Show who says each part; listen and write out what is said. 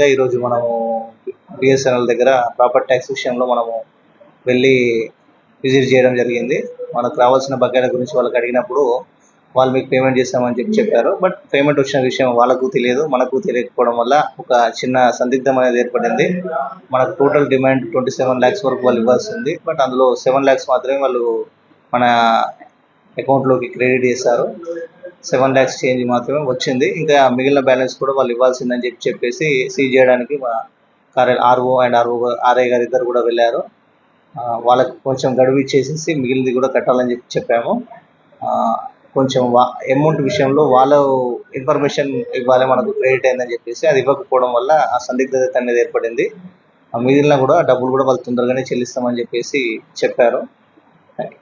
Speaker 1: భాగంగా ఈరోజు మనము బిఎస్ఎన్ఎల్ దగ్గర ప్రాపర్టీ ట్యాక్స్ విషయంలో మనము వెళ్ళి విజిట్ చేయడం జరిగింది. మనకు రావాల్సిన బకాయిల గురించి వాళ్ళకి అడిగినప్పుడు వాళ్ళు మీకు పేమెంట్ చేస్తామని చెప్పి చెప్పారు. బట్ పేమెంట్ వచ్చిన విషయం వాళ్ళకు తెలియదు మనకు తెలియకపోవడం వల్ల ఒక చిన్న సందిగ్ధం అనేది ఏర్పడింది. మనకు total demand twenty seven lakhs వరకు వాళ్ళు ఇవ్వాల్సి ఉంది బట్ అందులో సెవెన్ ల్యాక్స్ మాత్రమే వాళ్ళు మన అకౌంట్లోకి క్రెడిట్ చేశారు. సెవెన్ ల్యాక్స్ చేంజ్ మాత్రమే వచ్చింది. ఇంకా మిగిలిన బ్యాలెన్స్ కూడా వాళ్ళు ఇవ్వాల్సిందని చెప్పి చెప్పేసి సీజ్ చేయడానికి మా కార్య ఆర్ఓ అండ్ ఆర్ఓ ఆర్ఐ గారు ఇద్దరు కూడా వెళ్ళారు. వాళ్ళకి కొంచెం గడువు ఇచ్చేసేసి మిగిలింది కూడా కట్టాలని చెప్పి చెప్పాము. కొంచెం వా అమౌంట్ విషయంలో వాళ్ళు ఇన్ఫర్మేషన్ ఇవ్వాలి మనకు క్రెడిట్ అయిందని చెప్పేసి అది ఇవ్వకపోవడం వల్ల ఆ సందిగ్ధత అనేది ఏర్పడింది. మిగిలిన కూడా డబ్బులు కూడా వాళ్ళు తొందరగానే చెల్లిస్తామని చెప్పేసి చెప్పారు. Thank you